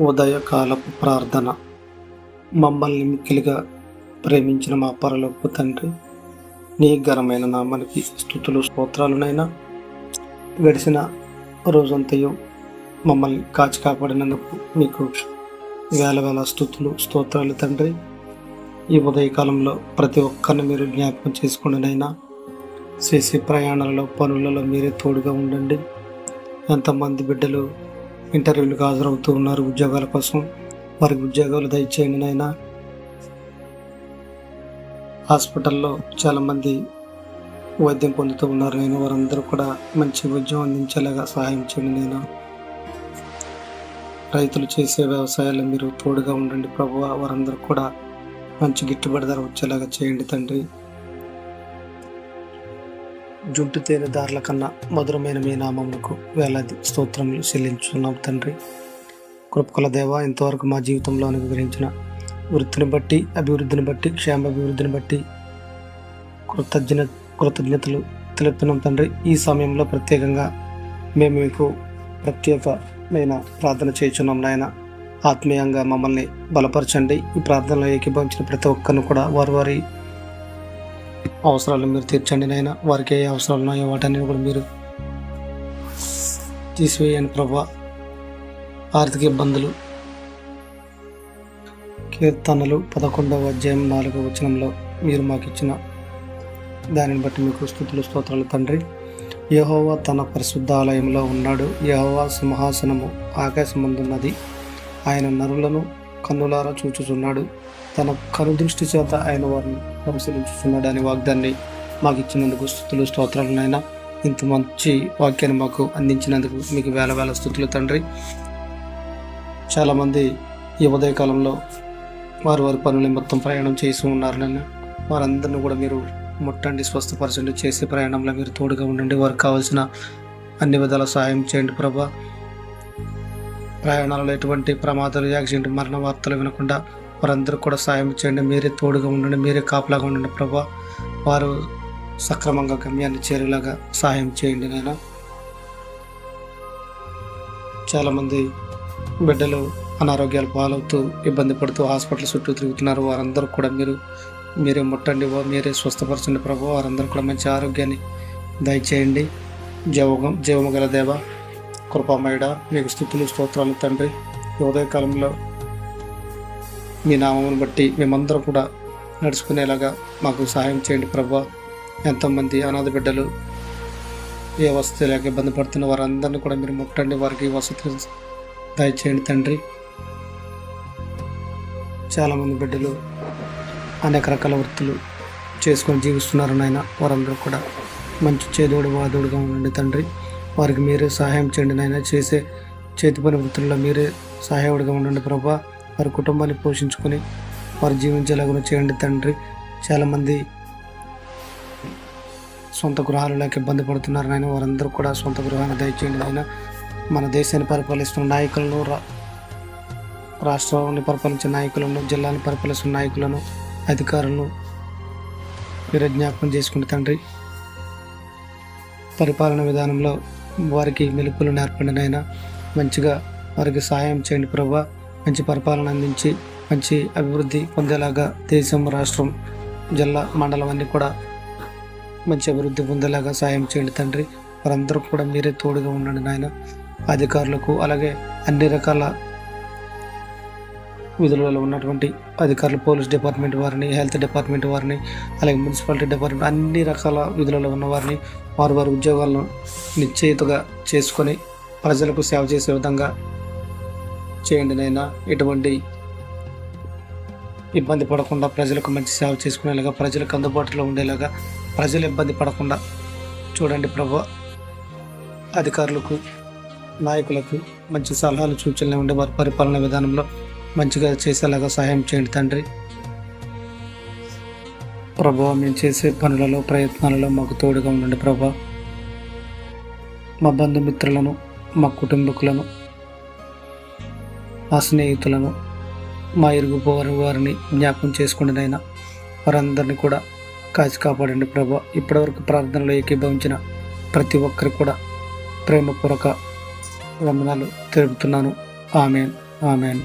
ఉదయకాలపు ప్రార్థన. మమ్మల్ని మిక్కిలిగా ప్రేమించిన మా పరలోపు తండ్రి నీ ఘనమైన నామానికి స్థుతులు స్తోత్రాలునైనా గడిచిన రోజంతయు మమ్మల్ని కాచి కాపాడినందుకు మీకు వేల వేల స్థుతులు స్తోత్రాలు తండ్రి. ఈ ఉదయకాలంలో ప్రతి ఒక్కరిని మీరు జ్ఞాపకం చేసుకోండినైనా చేసే ప్రయాణాలలో పనులలో మీరే తోడుగా ఉండండి. ఎంతమంది బిడ్డలు ఇంటర్వ్యూలకు హాజరవుతూ ఉన్నారు ఉద్యోగాల కోసం. వారికి ఉద్యోగాలు దయచేయండి నాయన. హాస్పిటల్లో చాలామంది వైద్యం పొందుతూ ఉన్నారు నేను వారందరూ కూడా మంచి వైద్యం అందించేలాగా సహాయం చేయండి నేను రైతులు చేసే వ్యవసాయాలు మీరు తోడుగా ఉండండి ప్రభు. వారందరూ కూడా మంచి గిట్టుబడి ధర వచ్చేలాగా చేయండి తండ్రి. జుట్టు తేనె దారుల కన్నా మధురమైన మీ నామములకు వేలాది స్తోత్రములు చెల్లించున్నాం తండ్రి. కృపకల దేవ ఇంతవరకు మా జీవితంలో అనుగ్రహించిన వృత్తిని బట్టి అభివృద్ధిని బట్టి క్షేమాభివృద్ధిని బట్టి కృతజ్ఞ కృతజ్ఞతలు తెలుపుతున్నాం తండ్రి. ఈ సమయంలో ప్రత్యేకంగా మేము మీకు ప్రత్యేకమైన ప్రార్థన చేయుచున్నాం నాయన. ఆత్మీయంగా మమ్మల్ని బలపరచండి. ఈ ప్రార్థనలో ఏకీభవించిన ప్రతి ఒక్కరిని కూడా వారి వారి అవసరాలు మీరు తీర్చండి నాయన. వారికి ఏ అవసరాలు ఉన్నాయో వాటన్ని కూడా మీరు తీసివేయండి ప్రభా. ఆర్థిక ఇబ్బందులు కీర్తనలు పదకొండవ అధ్యాయం నాలుగవ వచనంలో మీరు మాకు ఇచ్చిన దానిని బట్టి మీకు స్థుతులు స్తోత్రాలు తండ్రి. యహోవా తన పరిశుద్ధ ఆలయంలో ఉన్నాడు. యహోవా సింహాసనము ఆకాశమందున్నది ఆయన నరులను కన్నులారా చూచుచున్నాడు. తన కరుదృష్టి చేత ఆయన వారిని పరిశీలించుచున్నాడు అనే వాగ్దాన్ని మాకు ఇచ్చినందుకు స్థుతులు స్తోత్రాలనైనా ఇంత మంచి వాక్యాన్ని మాకు అందించినందుకు మీకు వేల వేల స్థుతులు తండ్రి. చాలామంది ఈ ఉదయకాలంలో వారి వారి పనులు మొత్తం ప్రయాణం చేసి ఉన్నారు నన్ను వారందరిని కూడా మీరు ముట్టండి స్వస్థపరచండి చేసే ప్రయాణంలో మీరు తోడుగా ఉండండి. వారికి కావాల్సిన అన్ని విధాల సహాయం చేయండి ప్రభా. ప్రయాణాలలో ఎటువంటి ప్రమాదాలు యాక్సిడెంట్ మరణ వార్తలు వినకుండా వారందరూ కూడా సాయం చేయండి. మీరే తోడుగా ఉండండి. మీరే కాపలాగా ఉండండి ప్రభా. వారు సక్రమంగా గమ్యాన్ని చేరేలాగా సహాయం చేయండి నేను చాలామంది బిడ్డలు అనారోగ్యాలు పాలవుతూ ఇబ్బంది పడుతూ హాస్పిటల్ చుట్టూ తిరుగుతున్నారు. వారందరూ కూడా మీరు మీరే ముట్టండి మీరే స్వస్థపరచండి ప్రభు. వారందరూ కూడా మంచి ఆరోగ్యాన్ని దయచేయండి. జీవగం జీవము గల దేవ కృపామయుడ మీకు స్థుతులు స్తోత్రాలు తండ్రి. ఉదయకాలంలో మీ నామమును బట్టి మేమందరం కూడా నడుచుకునేలాగా మాకు సహాయం చేయండి ప్రభా. ఎంతోమంది అనాథ బిడ్డలు ఏ వసతి లేక ఇబ్బంది పడుతున్న వారందరినీ కూడా మీరు ముట్టండి. వారికి వసతి దయచేయండి తండ్రి. చాలామంది బిడ్డలు అనేక రకాల వృత్తులు చేసుకొని జీవిస్తున్నారు నాయన. వారందరూ కూడా మంచి చేదోడు వాదోడుగా ఉండండి తండ్రి. వారికి మీరే సహాయం చేయండి నాయన. చేసే చేతి పని వృత్తుల్లో మీరే సహాయకుడిగా ఉండండి ప్రభా. వారి కుటుంబాన్ని పోషించుకొని వారు జీవించేలాగా చేయండి తండ్రి. చాలామంది సొంత గృహాలు లేక ఇబ్బంది పడుతున్నారు నాయన. వారందరూ కూడా సొంత గృహాన్ని దయచేయండి నాయన. మన దేశాన్ని పరిపాలిస్తున్న నాయకులను రా రాష్ట్రాన్ని పరిపాలించే నాయకులను జిల్లాని పరిపాలిస్తున్న నాయకులను అధికారులను మీరు జ్ఞాపకం చేసుకుంటే తండ్రి. పరిపాలన విధానంలో వారికి మెలుపులు నేర్పండినైనా మంచిగా వారికి సహాయం చేయండి ప్రభా. మంచి పరిపాలన అందించి మంచి అభివృద్ధి పొందేలాగా దేశం రాష్ట్రం జిల్లా మండలం అన్నీ కూడా మంచి అభివృద్ధి పొందేలాగా సాయం చేయండి తండ్రి. వారందరూ కూడా మీరే తోడుగా ఉండండి నాయన. అధికారులకు అలాగే అన్ని రకాల విధులలో ఉన్నటువంటి అధికారులు పోలీస్ డిపార్ట్మెంట్ వారిని హెల్త్ డిపార్ట్మెంట్ వారిని అలాగే మున్సిపాలిటీ డిపార్ట్మెంట్ అన్ని రకాల విధులలో ఉన్న వారిని వారు వారి ఉద్యోగాలను నిశ్చయితగా చేసుకొని ప్రజలకు సేవ చేసే విధంగా చేయండి నైనా ఎటువంటి ఇబ్బంది పడకుండా ప్రజలకు మంచి సేవ చేసుకునేలాగా ప్రజలకు అందుబాటులో ఉండేలాగా ప్రజలు ఇబ్బంది పడకుండా చూడండి ప్రభు. అధికారులకు నాయకులకు మంచి సలహాలు సూచనలు ఉండే వారి పరిపాలన విధానంలో మంచిగా చేసేలాగా సహాయం చేయండి తండ్రి. ప్రభావ మేము చేసే పనులలో ప్రయత్నాలలో మాకు తోడుగా ఉండండి ప్రభా. మా బంధుమిత్రులను మా కుటుంబకులను మా స్నేహితులను మా ఇరుగు వారిని జ్ఞాపకం చేసుకునేదైనా వారందరినీ కూడా కాచి కాపాడండి ప్రభా. ఇప్పటివరకు ప్రార్థనలో ఏకీభవించిన ప్రతి ఒక్కరు కూడా ప్రేమపూర్వక వందనాలు తెలుపుతున్నాను. ఆమె ఆమెన్.